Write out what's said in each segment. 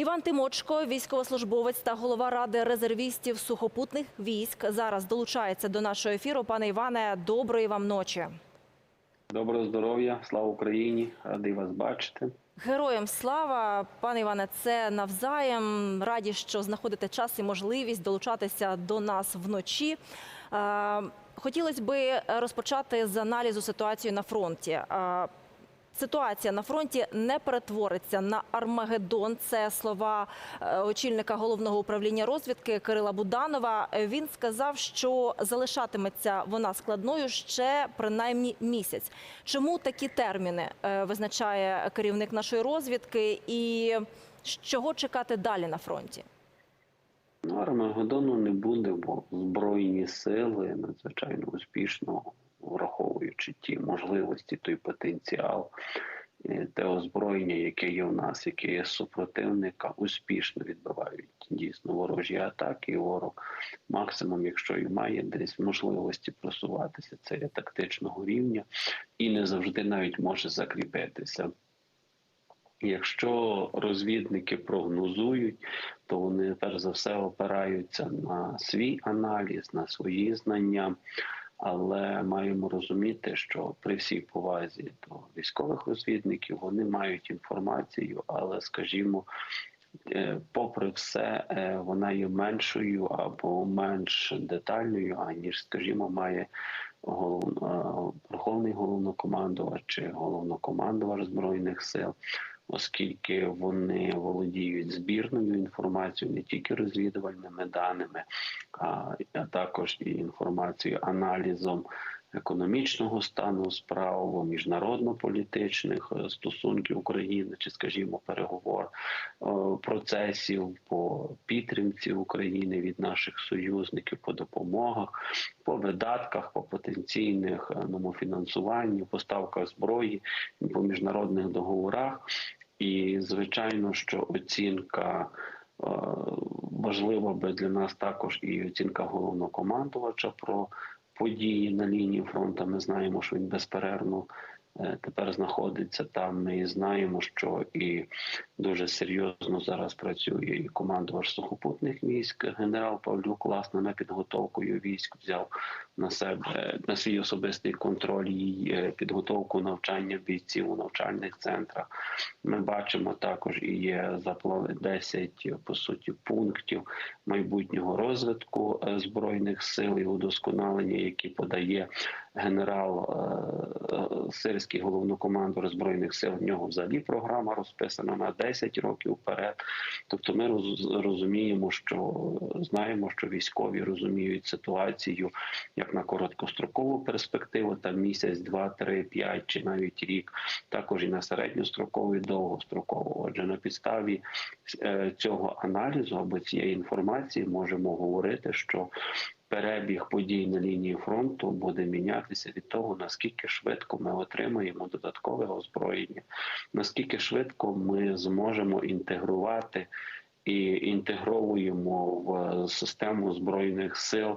Іван Тимочко, військовослужбовець та голова ради резервістів сухопутних військ, зараз долучається до нашого ефіру. Пане Іване, доброї вам ночі. Доброго здоров'я, слава Україні! Радий вас бачити. Героям слава, пане Іване, це навзаєм. Раді, що знаходите час і можливість долучатися до нас вночі. Е, Хотілося би розпочати з аналізу ситуації на фронті. Ситуація на фронті не перетвориться на Армагеддон. Це слова е, очільника головного управління розвідки Кирила Буданова. Він сказав, що залишатиметься вона складною ще принаймні місяць. Чому такі терміни е, визначає керівник нашої розвідки, і чого чекати далі на фронті? Ну, Армагеддону не буде, бо збройні сили надзвичайно успішно враховуючи ті можливості, той потенціал, е, те озброєння, яке є в нас, яке є супротивника, успішно відбивають дійсно ворожі атаки. Ворог максимум, якщо і має десь можливості просуватися, це є тактичного рівня і не завжди навіть може закріпитися. Якщо розвідники прогнозують, то вони перш за все опираються на свій аналіз, на свої знання. Але маємо розуміти, що при всій повазі до військових розвідників вони мають інформацію, але, скажімо, е, попри все, е, вона є меншою або менш детальною, аніж, скажімо, має голов- е, Верховний головнокомандувач чи головнокомандувач збройних сил оскільки вони володіють збірною інформацією, не тільки розвідувальними даними, а, також і інформацією, аналізом економічного стану справ, міжнародно-політичних е, стосунків України, чи, скажімо, переговор е, процесів по підтримці України від наших союзників по допомогах, по видатках, по потенційних е, ну, фінансуванню, поставках зброї, по міжнародних договорах. І звичайно, що оцінка е, важлива би для нас також і оцінка головнокомандувача про події на лінії фронту. Ми знаємо, що він безперервно е, тепер знаходиться там. Ми знаємо, що і дуже серйозно зараз працює і командувач сухопутних військ, генерал Павлюк, власне, на підготовкою військ взяв на себе на свій особистий контроль і е, підготовку навчання бійців у навчальних центрах. Ми бачимо також і є заплани 10 по суті пунктів майбутнього розвитку е, збройних сил і удосконалення, які подає генерал е, сирський головнокомандуючий збройних сил. В нього взагалі програма розписана на 10 років вперед. Тобто, ми розуміємо, що знаємо, що військові розуміють ситуацію як на короткострокову перспективу, там місяць, два, три, п'ять чи навіть рік, також і на середньострокову і довгострокову. Отже, на підставі е, цього аналізу або цієї інформації можемо говорити, що перебіг подій на лінії фронту буде мінятися від того, наскільки швидко ми отримаємо додаткове озброєння, наскільки швидко ми зможемо інтегрувати. І інтегровуємо в систему збройних сил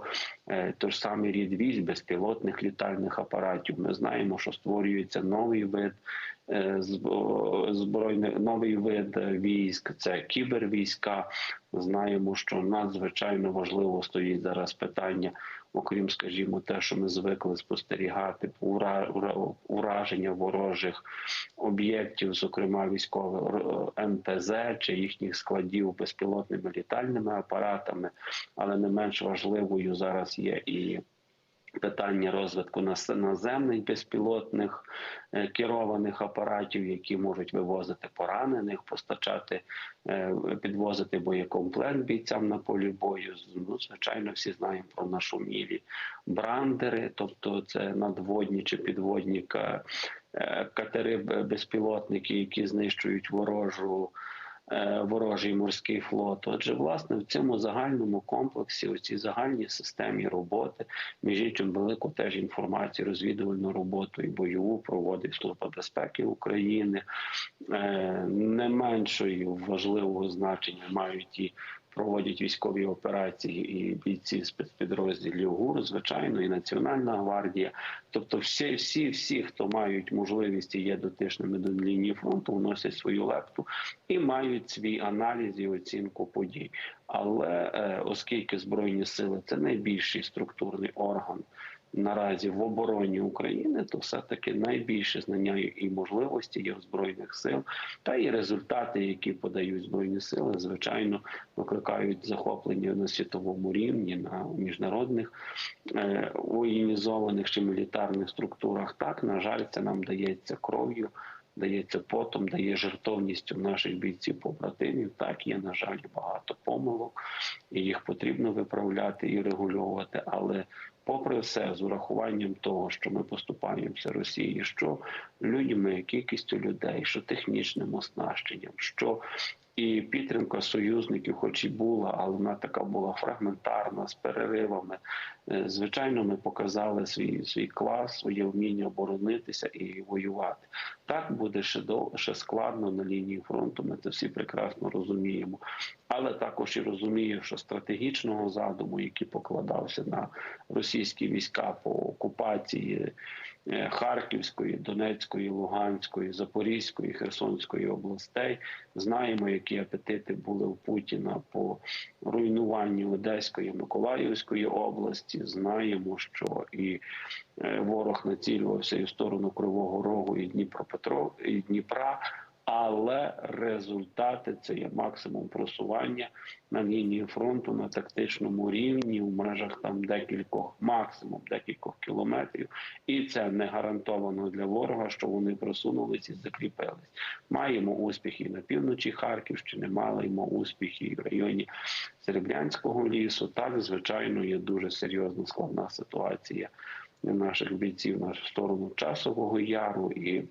е, той самий рід військ безпілотних літальних апаратів. Ми знаємо, що створюється новий вид е, збройних новий вид військ. Це кібервійська. Знаємо, що надзвичайно важливо стоїть зараз питання, окрім, скажімо, те, що ми звикли спостерігати ура- ура- ураження ворожих об'єктів, зокрема військових МТЗ чи їхніх складів безпілотними літальними апаратами, але не менш важливою зараз є і. Питання розвитку наземних безпілотних е, керованих апаратів, які можуть вивозити поранених, постачати, е, підвозити боєкомплект бійцям на полі бою. Ну, звичайно, всі знаємо про нашу мілі брандери, тобто це надводні чи підводні е, катери безпілотники, які знищують ворожу. Е, Ворожий морський флот. Отже, власне, в цьому загальному комплексі, у цій загальній системі роботи, між іншим, велику теж інформацію, розвідувальну роботу і бойову проводить Служба безпеки України. Е, Не меншою важливого значення мають і проводять військові операції і бійці спецпідрозділів ГУР, звичайно, і Національна гвардія. Тобто, всі, всі, всі, хто мають можливість і є дотичними до лінії фронту, вносять свою лепту і мають свій аналіз і оцінку подій. Але е, оскільки збройні сили це найбільший структурний орган наразі в обороні України, то все таки найбільше знання і можливості є в збройних сил, та і результати, які подають збройні сили, звичайно, викликають захоплення на світовому рівні, на міжнародних е, воєнізованих чи мілітарних структурах. Так на жаль, це нам дається кров'ю. Дається потом, дає жертовністю наших бійців побратимів. Так є на жаль багато помилок, і їх потрібно виправляти і регульовувати. Але попри все, з урахуванням того, що ми поступаємося Росії, що людьми, кількістю людей, що технічним оснащенням, що і підтримка союзників, хоч і була, але вона така була фрагментарна з переривами. Е, Звичайно, ми показали свій свій клас, своє вміння оборонитися і воювати. Так буде ще до ще складно на лінії фронту. Ми це всі прекрасно розуміємо. Але також і розумію, що стратегічного задуму, який покладався на російські війська по окупації Харківської, Донецької, Луганської, Запорізької, Херсонської областей, знаємо, які апетити були у Путіна по руйнуванню Одеської, Миколаївської області. Знаємо, що і е, ворог націлювався і в сторону Кривого Рогу, і Дніпропетров, і Дніпра. Але результати це є максимум просування на лінії фронту на тактичному рівні в межах там декількох, максимум декількох кілометрів, і це не гарантовано для ворога, що вони просунулись і закріпились. Маємо успіхи на півночі Харківщини, маємо успіхи і в районі Серебрянського лісу. Так, звичайно, є дуже серйозна складна ситуація наших бійців на сторону часового яру і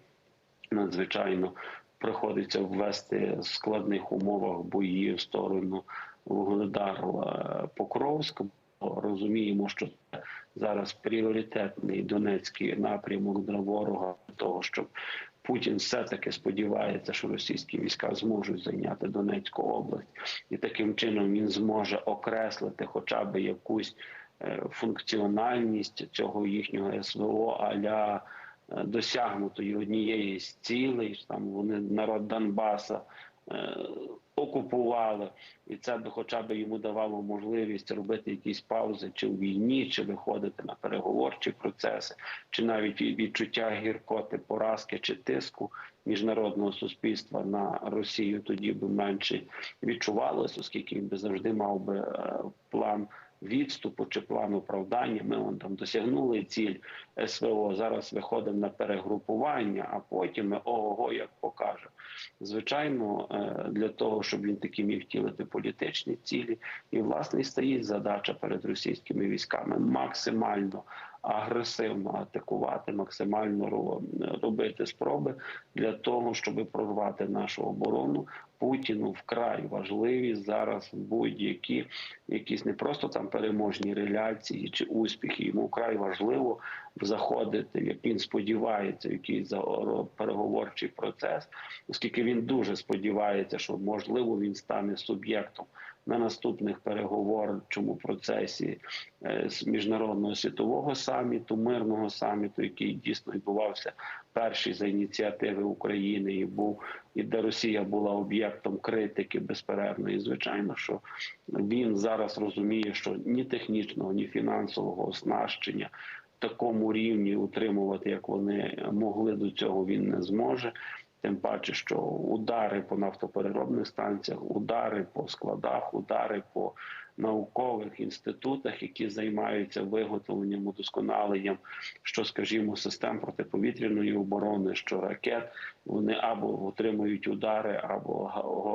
надзвичайно приходиться ввести в складних умовах бої в сторону Вугледар Покровськ. Розуміємо, що це зараз пріоритетний Донецький напрямок для ворога того, щоб Путін все-таки сподівається, що російські війська зможуть зайняти Донецьку область, і таким чином він зможе окреслити хоча б якусь е, функціональність цього їхнього СВО аля е, досягнутої однієї з цілей. Там вони народ Донбаса е, окупували, і це би хоча б йому давало можливість робити якісь паузи чи в війні, чи виходити на переговорчі процеси, чи навіть відчуття гіркоти, поразки чи тиску міжнародного суспільства на Росію тоді би менше відчувалося, оскільки він би завжди мав би е, план відступу чи план оправдання. Ми вон там досягнули ціль СВО. Зараз виходимо на перегрупування, а потім ми ого, як покаже. Звичайно, е, для того, щоб він таки міг втілити політичні цілі, і власне стоїть задача перед російськими військами максимально агресивно атакувати, максимально ро- робити спроби для того, щоб прорвати нашу оборону. Путіну вкрай важливі зараз будь-які якісь не просто там переможні реляції чи успіхи. Йому вкрай важливо заходити, як він сподівається, в якийсь переговорчий процес, оскільки він дуже сподівається, що можливо він стане суб'єктом на наступних переговорчому процесі е, з міжнародного світового саміту, мирного саміту, який дійсно відбувався перший за ініціативи України, і був і де Росія була об'єктом критики безперервної. Звичайно, що він зараз розуміє, що ні технічного, ні фінансового оснащення такому рівні утримувати, як вони могли до цього, він не зможе. Тим паче, що удари по нафтопереробних станціях, удари по складах, удари по наукових інститутах, які займаються виготовленням, удосконаленням, що, скажімо, систем протиповітряної оборони, що ракет, вони або отримують удари, або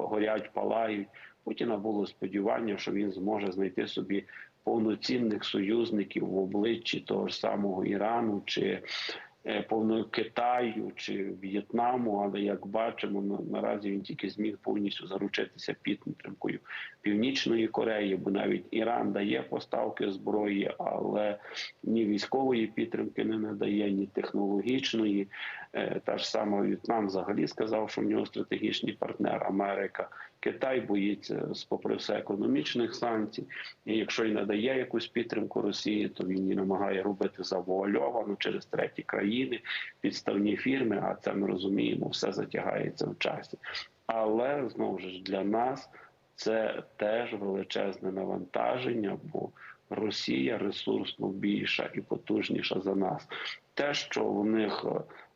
горять, палають. Путіна було сподівання, що він зможе знайти собі повноцінних союзників в обличчі того ж самого Ірану чи е, повно Китаю чи В'єтнаму, але як бачимо, наразі він тільки зміг повністю заручитися підтримкою Північної Кореї, бо навіть Іран дає поставки зброї, але ні військової підтримки не надає, ні технологічної. Е, Та ж сама В'єтнам взагалі сказав, що в нього стратегічний партнер Америка. Китай боїться, попри все, економічних санкцій. І якщо й надає якусь підтримку Росії, то він її намагає робити завуальовано через треті країни, підставні фірми. А це ми розуміємо, все затягається в часі. Але знову ж для нас це теж величезне навантаження, бо Росія ресурсно більша і потужніша за нас. Те, що в них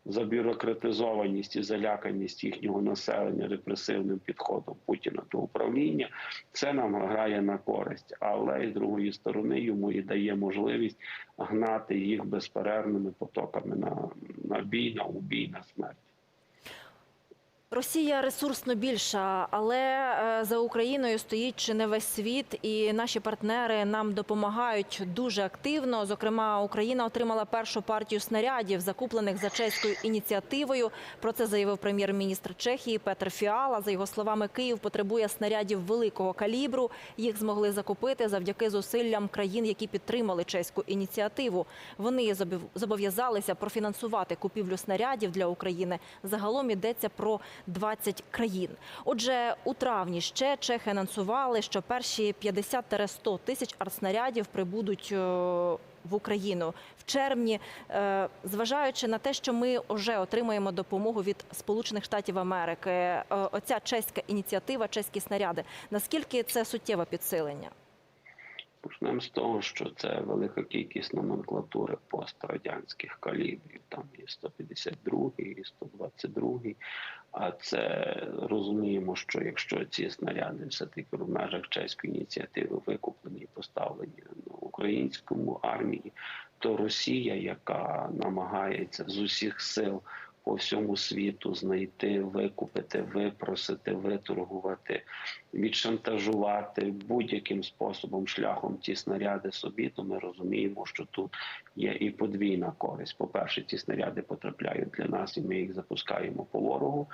забюрократизованість і заляканість їхнього населення репресивним підходом Путіна до управління, це нам грає на користь, але з другої сторони йому і дає можливість гнати їх безперервними потоками на, на бій, на убій, на смерть. Росія ресурсно більша, але е, за Україною стоїть чи не весь світ, і наші партнери нам допомагають дуже активно. Зокрема, Україна отримала першу партію снарядів, закуплених за чеською ініціативою. Про це заявив прем'єр-міністр Чехії Петр Фіала. За його словами, Київ потребує снарядів великого калібру. Їх змогли закупити завдяки зусиллям країн, які підтримали чеську ініціативу. Вони зобов- зобов'язалися профінансувати купівлю снарядів для України. Загалом йдеться про 20 країн. Отже, у травні ще чехи анонсували, що перші 50-100 тисяч артснарядів прибудуть е, в Україну в червні. Е, Зважаючи на те, що ми вже отримуємо допомогу від Сполучених Штатів Америки, е, оця чеська ініціатива, чеські снаряди. Наскільки це суттєве підсилення? Почнемо з того, що це велика кількість номенклатури пострадянських калібрів. Там і 152, і 122. А це розуміємо, що якщо ці снаряди все таки в межах чеської ініціативи викуплені і поставлені на українському армії, то Росія, яка намагається з усіх сил по всьому світу знайти, викупити, випросити, виторгувати, відшантажувати будь-яким способом шляхом ті снаряди собі, то ми розуміємо, що тут є і подвійна користь. По-перше, ті снаряди потрапляють для нас, і ми їх запускаємо по ворогу.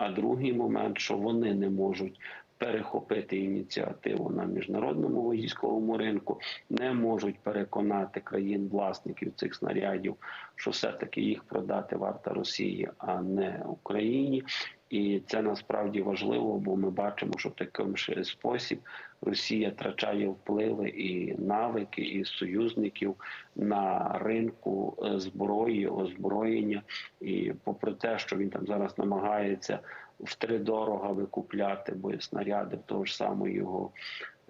А другий момент, що вони не можуть. Перехопити ініціативу на міжнародному військовому ринку не можуть переконати країн-власників цих снарядів, що все-таки їх продати варта Росії, а не Україні. І це насправді важливо, бо ми бачимо, що в такий спосіб Росія втрачає впливи і навики, і союзників на ринку е, зброї, озброєння. І попри те, що він там зараз намагається втридорога викупляти боєснаряди в того ж самого його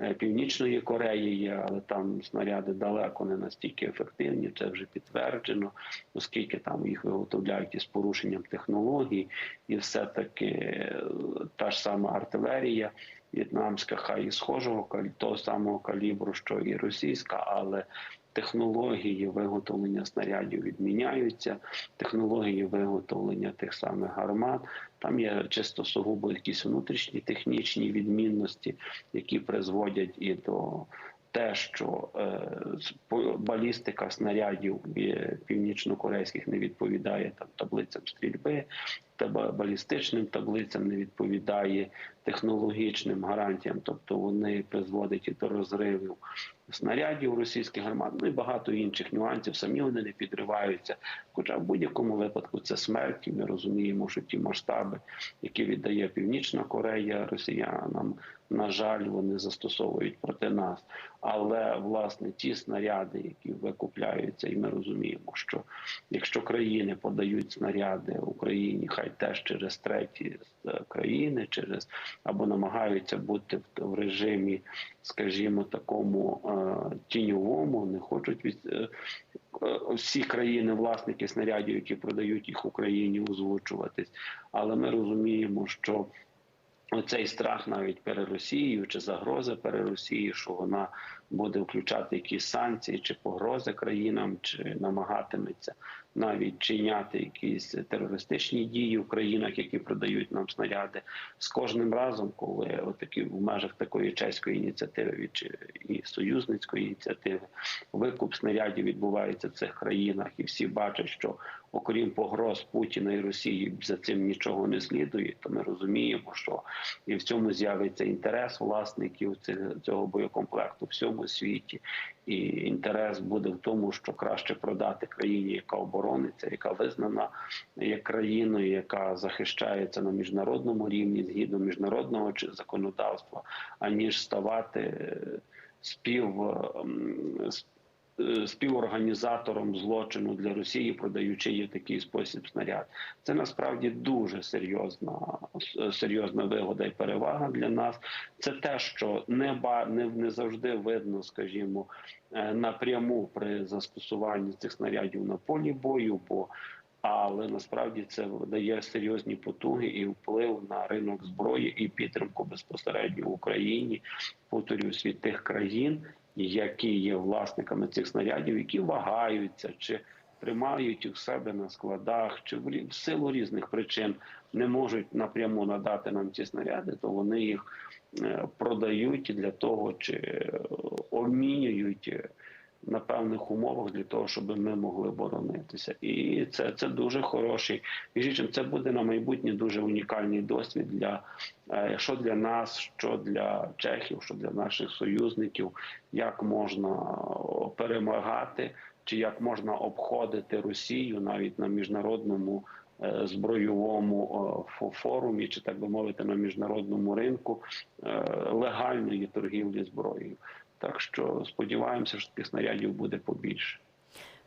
е, Північної Кореї є, але там снаряди далеко не настільки ефективні. Це вже підтверджено, оскільки там їх виготовляють із порушенням технологій, і все-таки е, та ж сама артилерія в'єтнамська, хай і схожого того самого калібру, що і російська, але технології виготовлення снарядів відміняються, технології виготовлення тих самих гармат. Там є чисто сугубо якісь внутрішні технічні відмінності, які призводять і до те, що е, балістика снарядів е, північно-корейських не відповідає там таблицям стрільби, та балістичним таблицям не відповідає технологічним гарантіям, тобто вони призводять і до розривів снарядів російських гармат, ну і багато інших нюансів. Самі вони не підриваються. Хоча в будь-якому випадку це смерть. Ми розуміємо, що ті масштаби, які віддає Північна Корея росіянам, на жаль, вони застосовують проти нас. Але власне ті снаряди, які викупляються, і ми розуміємо, що якщо країни подають снаряди Україні, хай теж через треті е, країни, через або намагаються бути в, режимі, скажімо, такому е, тіньовому, не хочуть від е, всі країни, власники снарядів, які продають їх Україні, озвучуватись. Але ми розуміємо, що Оцей страх навіть перед Росією чи загроза перед Росією, що вона буде включати якісь санкції чи погрози країнам, чи намагатиметься навіть чиняти якісь терористичні дії в країнах, які продають нам снаряди, з кожним разом, коли отакі в межах такої чеської ініціативи чи- і союзницької ініціативи викуп снарядів відбувається в цих країнах, і всі бачать, що окрім погроз Путіна і Росії, за цим нічого не слідує, то ми розуміємо, що і в цьому з'явиться інтерес власників цього боєкомплекту в всьому світі. І інтерес буде в тому, що краще продати країні, яка оборониться, яка визнана як країною, яка захищається на міжнародному рівні згідно міжнародного законодавства, аніж ставати е, спів. Е, Співорганізатором злочину для Росії, продаючи їй такий спосіб снаряд, це насправді дуже серйозна серйозна вигода і перевага для нас. Це те, що не ба не, не завжди видно, скажімо, е, напряму при застосуванні цих снарядів на полі бою, бо але насправді це дає серйозні потуги і вплив на ринок зброї і підтримку безпосередньо в Україні. Повторюсь, від тих країн, які є власниками цих снарядів, які вагаються чи тримають в себе на складах, чи в силу різних причин не можуть напряму надати нам ці снаряди, то вони їх е, продають для того, чи е, обмінюють е, на певних умовах для того, щоб ми могли боронитися. І це, це дуже хороший. Між іншим, це буде на майбутнє дуже унікальний досвід для е, що для нас, що для чехів, що для наших союзників, як можна перемагати, чи як можна обходити Росію навіть на міжнародному. е, Збройовому е, форумі, чи так би мовити, на міжнародному ринку е, легальної торгівлі зброєю. Так що сподіваємося, що таких снарядів буде побільше.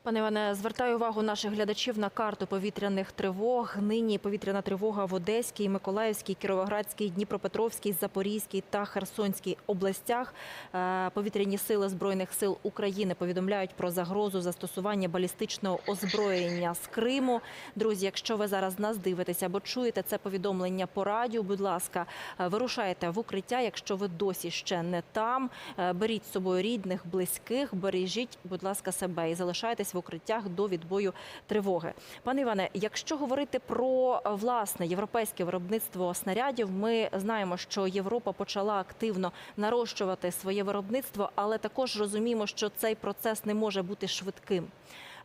Пане Іване, звертаю увагу наших глядачів на карту повітряних тривог. Нині повітряна тривога в Одеській, Миколаївській, Кіровоградській, Дніпропетровській, Запорізькій та Херсонській областях. Е, Повітряні сили збройних сил України повідомляють про загрозу застосування балістичного озброєння з Криму. Друзі, якщо ви зараз нас дивитеся або чуєте це повідомлення по радіо, будь ласка, е, вирушайте в укриття. Якщо ви досі ще не там, Е, беріть з собою рідних, близьких, бережіть, будь ласка, себе і залишайтесь в укриттях до відбою тривоги. Пане Іване, якщо говорити про е, власне європейське виробництво снарядів, ми знаємо, що Європа почала активно нарощувати своє виробництво, але також розуміємо, що цей процес не може бути швидким.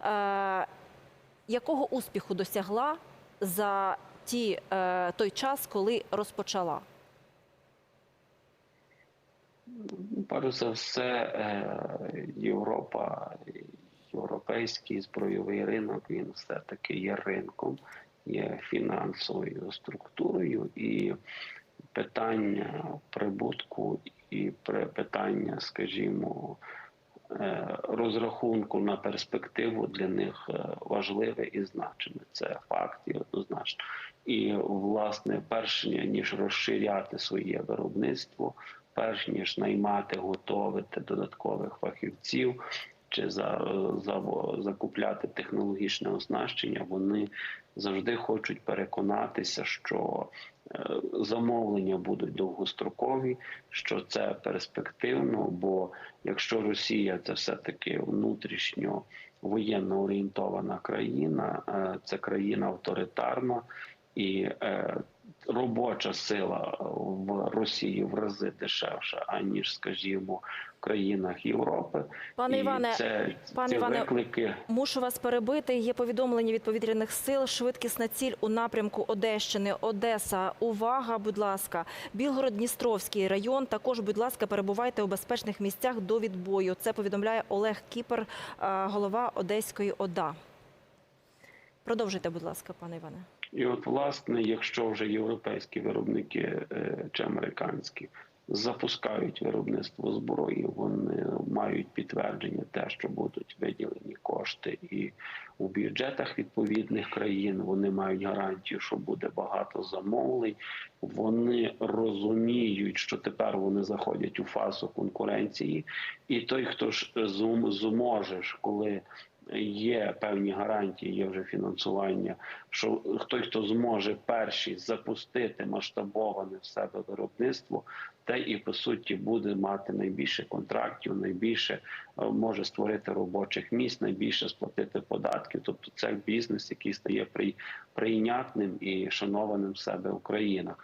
Е, якого успіху досягла за ті, е, той час, коли розпочала? Ну, Перш за все, е, Європа, європейський збройовий ринок, він все-таки є ринком, є фінансовою структурою, і питання прибутку і питання, скажімо, е, розрахунку на перспективу для них е, важливе і значиме. Це факт і однозначно. І власне, перш ніж розширяти своє виробництво, перш ніж наймати, готовити додаткових фахівців чи за, за, закупляти технологічне оснащення, вони завжди хочуть переконатися, що е, замовлення будуть довгострокові, що це перспективно. Бо якщо Росія це все таки внутрішньо воєнно орієнтована країна, е, це країна авторитарна і е, робоча сила в Росії в рази дешевша, аніж, скажімо, в країнах Європи. Пане І Іване, це пане ці Іване, виклики. Мушу вас перебити. Є повідомлення від повітряних сил. Швидкісна ціль у напрямку Одещини, Одеса. Увага, будь ласка, Білгород-Дністровський район. Також, будь ласка, перебувайте у безпечних місцях до відбою. Це повідомляє Олег Кіпер, е, голова Одеської ОДА. Продовжуйте, будь ласка, пане Іване. І от, власне, якщо вже європейські виробники е, чи американські запускають виробництво зброї, вони мають підтвердження те, що будуть виділені кошти і у бюджетах відповідних країн. Вони мають гарантію, що буде багато замовлень. Вони розуміють, що тепер вони заходять у фазу конкуренції, і той, хто ж зум- зможе, коли є певні гарантії, є вже фінансування. Що той, хто зможе перший запустити масштабоване в себе виробництво, те і по суті буде мати найбільше контрактів, найбільше е, може створити робочих місць, найбільше сплатити податків. Тобто це бізнес, який стає при- прийнятним і шанованим в себе в країнах.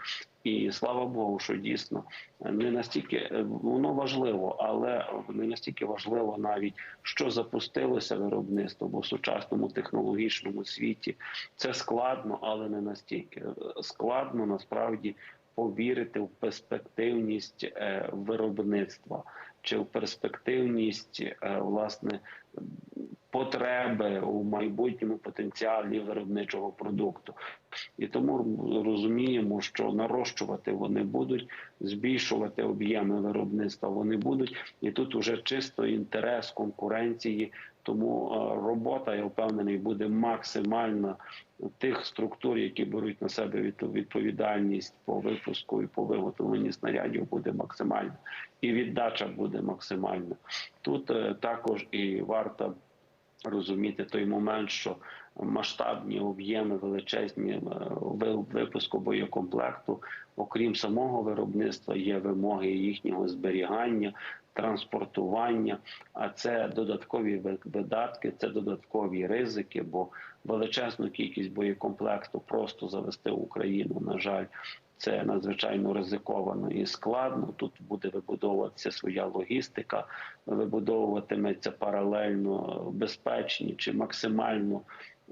І слава Богу, що дійсно не настільки е, воно важливо, але не настільки важливо навіть що запустилося виробництво, бо в сучасному технологічному світі це складно, але не настільки. Складно насправді повірити в перспективність е, виробництва чи в перспективність е, власне потреби у майбутньому потенціалі виробничого продукту. І тому розуміємо, що нарощувати вони будуть, збільшувати об'єми виробництва вони будуть, і тут уже чисто інтерес конкуренції. Тому е, робота, я впевнений, буде максимальна тих структур, які беруть на себе відповідальність по випуску і по виготовленні снарядів, буде максимальна, і віддача буде максимальна. Тут е, також і варто розуміти той момент, що масштабні об'єми величезні е, ви- випуску боєкомплекту, окрім самого виробництва, є вимоги їхнього зберігання, транспортування. А це додаткові видатки, це додаткові ризики, бо величезну кількість боєкомплекту просто завести в Україну, на жаль. Це надзвичайно ризиковано і складно. Тут буде вибудовуватися своя логістика, вибудовуватиметься паралельно безпечні чи максимально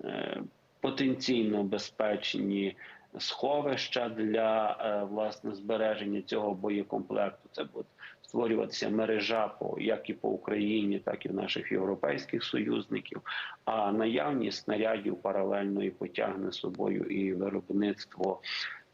е, потенційно безпечні сховища для е, власне збереження цього боєкомплекту. Це буде створюватися мережа по як і по Україні, так і в наших європейських союзників. А наявність снарядів паралельно і потягне з собою і виробництво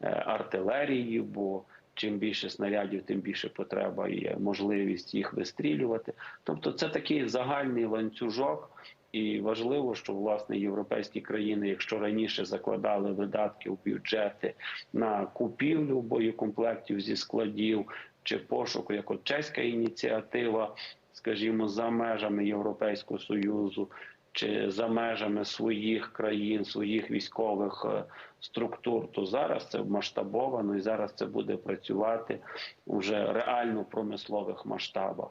артилерії, бо чим більше снарядів, тим більше потреба є можливість їх вистрілювати. Тобто, це такий загальний ланцюжок. І важливо, що власне європейські країни, якщо раніше закладали видатки в бюджети на купівлю боєкомплектів зі складів чи пошуку, як от чеська ініціатива, скажімо, за межами Європейського союзу чи за межами своїх країн, своїх військових е, структур, то зараз це масштабовано і зараз це буде працювати вже реально в промислових масштабах.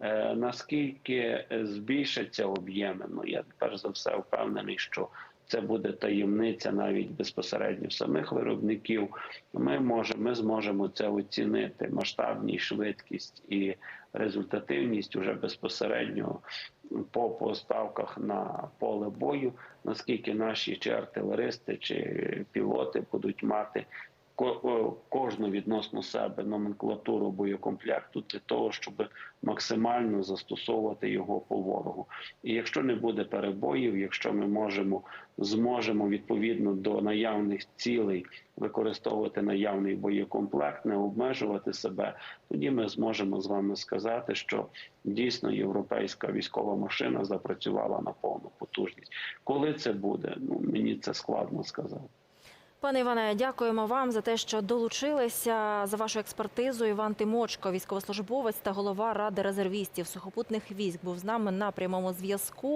Е, Наскільки е, збільшаться об'єми? Ну я перш за все впевнений, що це буде таємниця навіть безпосередньо самих виробників. Ми можемо, ми зможемо це оцінити масштабність, швидкість і результативність уже безпосередньо по поставках на поле бою. Наскільки наші чи артилеристи, чи пілоти будуть мати кожну відносно себе номенклатуру боєкомплекту для того, щоб максимально застосовувати його по ворогу. І якщо не буде перебоїв, якщо ми можемо зможемо відповідно до наявних цілей використовувати наявний боєкомплект, не обмежувати себе, тоді ми зможемо з вами сказати, що дійсно європейська військова машина запрацювала на повну потужність. Коли це буде, ну мені це складно сказати. Пане Іване, дякуємо вам за те, що долучилися за вашу експертизу. Іван Тимочко, військовослужбовець та голова ради резервістів сухопутних військ, був з нами на прямому зв'язку.